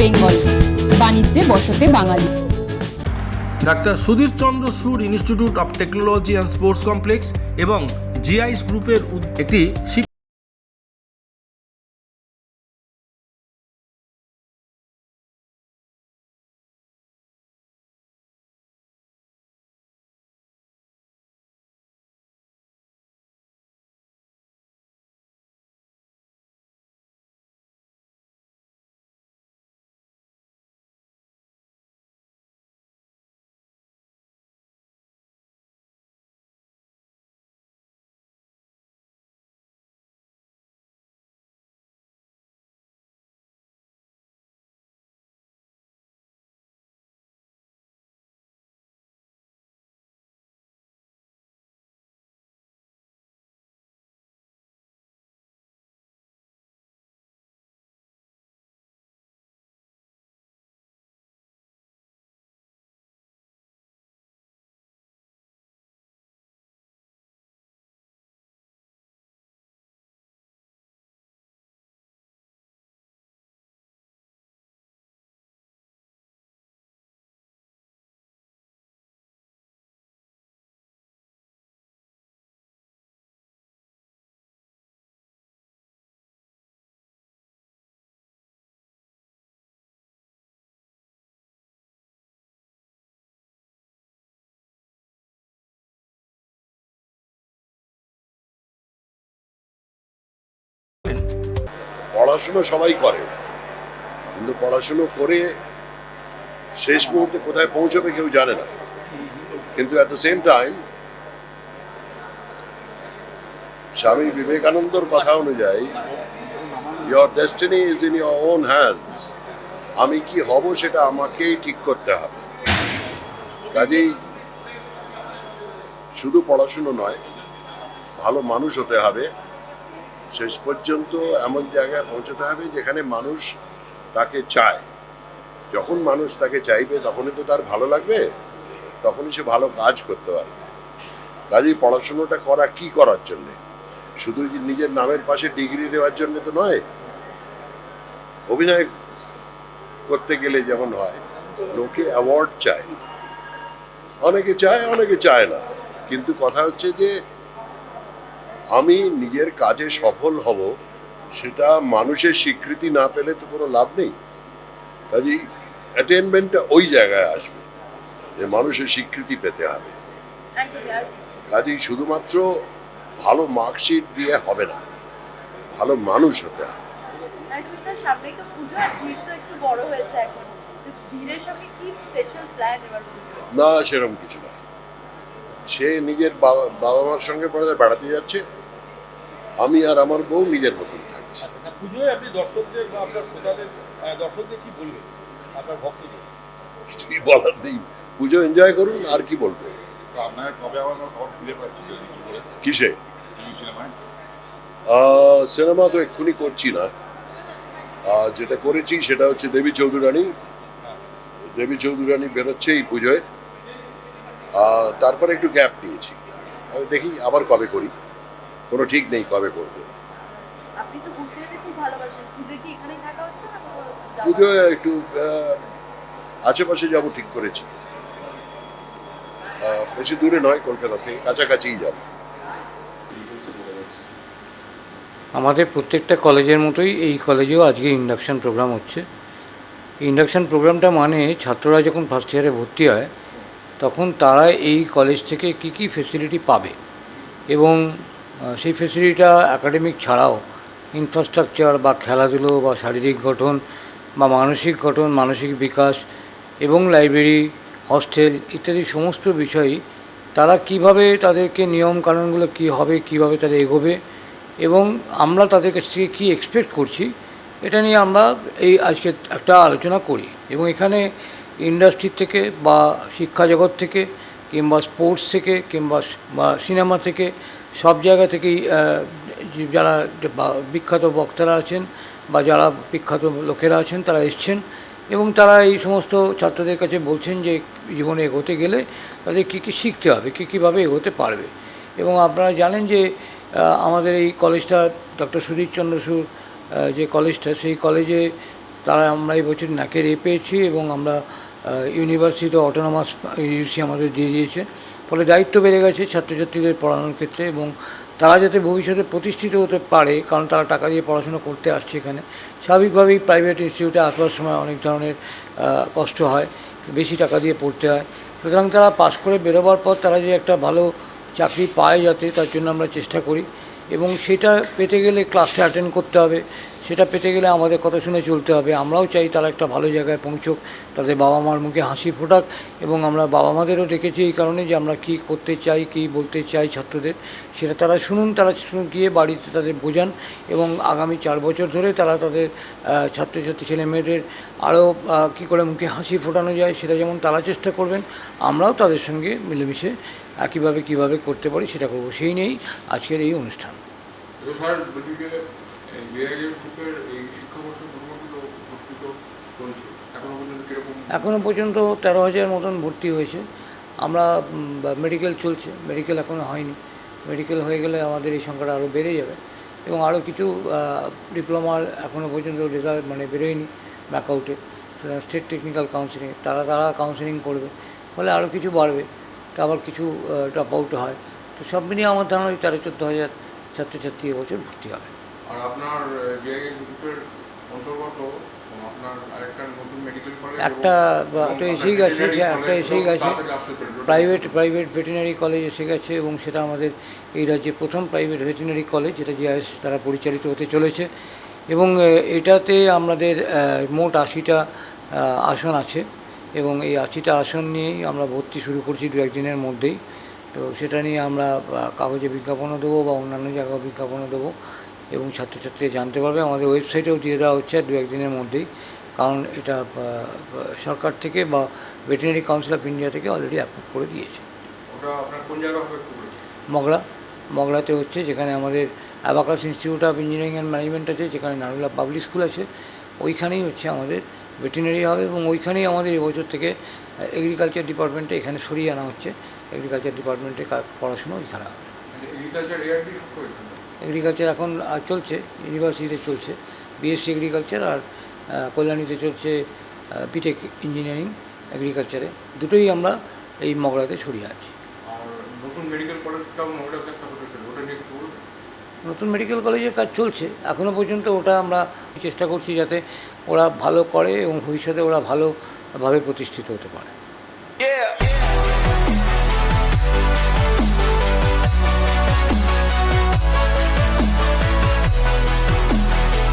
বেঙ্গল। বাণিজ্যে বসতে বাঙালি। Doctor Sudhir Chandra Sur institute of technology and sports complex এবং জিআইস গ্রুপের একটি পড়াশুনো সবাই করে। কিন্তু পড়াশুনো করে শেষ মুহূর্তে কোথায় পৌঁছবে কেউ জানে না। কিন্তু অ্যাট দ্য সেম টাইম স্বামী বিবেকানন্দর কথা অনুযায়ী your destiny is in your own hands আমি কি হব সেটা আমাকেই ঠিক করতে হবে। কাজেই শুধু পড়াশুনো নয়, ভালো মানুষ হতে হবে। শেষ পর্যন্ত এমন জায়গায় পৌঁছতে হবে যেখানে মানুষ তাকে চায়। যখন মানুষ তাকে চাইবে, তখনই তো তার ভালো লাগবে, তখনই সে ভালো কাজ করতে পারবে। কাজেই পড়াশুনোটা করা কি করার জন্য? শুধু নিজের নামের পাশে ডিগ্রি দেওয়ার জন্য তো নয়? অভিনয় করতে গেলে যেমন হয়, লোকে অ্যাওয়ার্ড চায়। অনেকে চায় অনেকে চায় না। কিন্তু কথা হচ্ছে যে আমি নিজের কাজে সফল হব সেটা মানুষের স্বীকৃতি না পেলে তো কোনো লাভ নেই। কাজেই অ্যাটেনমেন্টটা ওই জায়গায় আসবে যে মানুষের স্বীকৃতি পেতে হবে। কাজেই শুধুমাত্র ভালো মার্কশিট দিয়ে হবে না ভালো মানুষ হতে হবে। না সেরকম কিছু না। সে নিজের বাবা বাবা মার সঙ্গে পড়ে বেড়াতে যাচ্ছে। আমি আর আমার বউ নিজের মতন থাকছি। আচ্ছা পুজোয় আপনি দর্শকদের বা আপনার শ্রোতাদের দর্শকদের কি বলবেন? আপনার ভক্তদের? কিছুই বলার নেই। পুজো এনজয় করুন আর কি বলব? তো আপনাকে কবে আবার খবর ফিরে পাচ্ছি? কিসে? সিনেমা তো এক্ষুনি করছি না। আহ, যেটা করেছি সেটা হচ্ছে দেবী চৌধুরানী। দেবী চৌধুরানী বেরোচ্ছে এই পুজোয়। আহ, তারপরে একটু গ্যাপ নিয়েছি। আমি দেখি আবার কবে করি। কোনো ঠিক নেই কবে করব। আপনি তো ঘুরতে যেতে খুব ভালোবাসেন। পুজোয় কি এখানেই থাকা হচ্ছে না কোথাও যাওয়া? পুজোয় একটু আশেপাশে যাব ঠিক করেছি। বেশি দূরে নয় কলকাতা থেকে কাছাকাছিই যাব। আমাদের প্রত্যেকটা কলেজের মতোই এই কলেজেও আজকে ইন্ডাকশান প্রোগ্রাম হচ্ছে। ইন্ডাকশান প্রোগ্রামটা মানে ছাত্ররা যখন ফার্স্ট ইয়ারে ভর্তি হয় তখন তারা এই কলেজ থেকে কি কি ফেসিলিটি পাবে এবং সেই ফেসিলিটিটা একাডেমিক ছাড়াও ইনফ্রাস্ট্রাকচার বা খেলাধুলো বা শারীরিক গঠন বা মানসিক গঠন, মানসিক বিকাশ এবং লাইব্রেরি হস্টেল ইত্যাদি সমস্ত বিষয়ই তারা কীভাবে তাদেরকে নিয়ম কানুনগুলো কী হবে, কীভাবে তারা এগোবে এবং আমরা তাদের কাছ থেকে কী এক্সপেক্ট করছি, এটা নিয়ে আমরা এই আজকে একটা আলোচনা করি এবং এখানে ইন্ডাস্ট্রি থেকে বা শিক্ষা জগৎ থেকে কিংবা স্পোর্টস থেকে কিংবা বা সিনেমা থেকে সব জায়গা থেকেই যারা বিখ্যাত বক্তারা আছেন বা যারা বিখ্যাত লোকেরা আছেন তারা এসছেন এবং তারা এই সমস্ত ছাত্রদের কাছে বলছেন যে জীবনে এগোতে গেলে তাদের কী কী শিখতে হবে, কী কীভাবে এগোতে পারবে। এবং আপনারা জানেন যে আমাদের এই কলেজটা ডক্টর সুধীর চন্দ্র সুর যে কলেজটা, সেই কলেজে তারা আমরা এই বছর নাকের এ পেয়েছি এবং আমরা ইউনিভার্সিটি অটোনমাস ইউসি আমাদের দিয়ে দিয়েছে। ফলে দায়িত্ব বেড়ে গেছে ছাত্রছাত্রীদের পড়ানোর ক্ষেত্রে এবং তারা যাতে ভবিষ্যতে প্রতিষ্ঠিত হতে পারে, কারণ তারা টাকা দিয়ে পড়াশোনা করতে আসছে এখানে, স্বাভাবিকভাবেই প্রাইভেট ইনস্টিটিউটে আসবার সময় অনেক ধরনের কষ্ট হয়, বেশি টাকা দিয়ে পড়তে হয়। সুতরাং তারা পাশ করে বেরোবার পর তারা যে একটা ভালো চাকরি পায় যাতে, তার জন্য আমরা চেষ্টা করি এবং সেটা পেতে গেলে ক্লাসটা অ্যাটেন্ড করতে হবে। সেটা পেতে গেলে আমাদের কথা শুনে চলতে হবে। আমরাও চাই তারা একটা ভালো জায়গায় পৌঁছোক, তাদের বাবা মার মুখে হাসি ফোটাক এবং আমরা বাবা মাদেরও ডেকেছি এই কারণে যে আমরা কী করতে চাই, কী বলতে চাই ছাত্রদের, সেটা তারা শুনুন, তারা গিয়ে বাড়িতে তাদের বোঝান এবং আগামী চার বছর ধরে তারা তাদের ছাত্রছাত্রী ছেলে মেয়েদের আরও কী করে মুখে হাসি ফোটানো যায় সেটা যেমন তারা চেষ্টা করবেন, আমরাও তাদের সঙ্গে মিলেমিশে একইভাবে কীভাবে করতে পারি সেটা করব। সেই নিয়েই আজকের এই অনুষ্ঠান। এখনও পর্যন্ত তেরো হাজার মতন ভর্তি হয়েছে। আমরা মেডিকেল চলছে। মেডিকেল এখনও হয়নি। মেডিকেল হয়ে গেলে আমাদের এই সংখ্যাটা আরও বেড়ে যাবে। এবং আরও কিছু ডিপ্লোমার এখনও পর্যন্ত রেজাল্ট মানে বেরোয়নি ব্যাকআউটে স্টেট টেকনিক্যাল কাউন্সিলিং তারা তারা কাউন্সিলিং করবে। ফলে আরও কিছু বাড়বে। আবার কিছু ড্রপ আউট হয়। তো সব মিলিয়ে আমার ধারণা ওই তেরো, চোদ্দ হাজার ছাত্রছাত্রী এবছর ভর্তি হবে। আর আপনার গ্রুপের অন্তর্গত আপনার আরেকটা নতুন মেডিকেল কলেজ একটা তো এসেই গেছে যে একটা এসেই গেছে। প্রাইভেট প্রাইভেট ভেটেরিনারি কলেজ এসে গেছে এবং সেটা আমাদের এই রাজ্যের প্রথম প্রাইভেট ভেটেরিনারি কলেজ যেটা জিআইএস দ্বারা পরিচালিত হতে চলেছে। এবং এটাতে আমাদের মোট আশিটা আসন আছে। এবং এই আশিটা আসন নিয়েই আমরা ভর্তি শুরু করছি দু একদিনের মধ্যেই। তো সেটা নিয়ে আমরা কাগজে বিজ্ঞাপনও দেবো বা অন্যান্য জায়গায় বিজ্ঞাপনও দেবো। এবং ছাত্রছাত্রীরা জানতে পারবে। আমাদের ওয়েবসাইটেও দিয়ে দেওয়া হচ্ছে দু একদিনের মধ্যেই। কারণ এটা সরকার থেকে বা ভেটেরিনারি কাউন্সিল অফ ইন্ডিয়া থেকে অলরেডি অ্যাপ্রুভ করে দিয়েছে। মগরা। মগরাতে হচ্ছে যেখানে আমাদের abacus institute of engineering and management আছে যেখানে নারুলা পাবলিক স্কুল আছে। ওইখানেই হচ্ছে আমাদের ভেটেরিনারি হবে এবং ওইখানেই আমাদের এবছর থেকে এগ্রিকালচার ডিপার্টমেন্টে এখানে সরিয়ে আনা হচ্ছে। এগ্রিকালচার ডিপার্টমেন্টে পড়াশুনো ওইখানে হবে। এগ্রিকালচার এখন চলছে ইউনিভার্সিটিতে চলছে বিএসসি এগ্রিকালচার আর কল্যাণীতে চলছে বিটেক ইঞ্জিনিয়ারিং এগ্রিকালচারে দুটোই আমরা এই মগড়াতে ছড়িয়ে আছি। নতুন মেডিকেল কলেজের কাজ চলছে এখনও পর্যন্ত ওটা আমরা চেষ্টা করছি যাতে ওরা ভালো করে এবং ভবিষ্যতে ওরা ভালোভাবে প্রতিষ্ঠিত হতে পারে।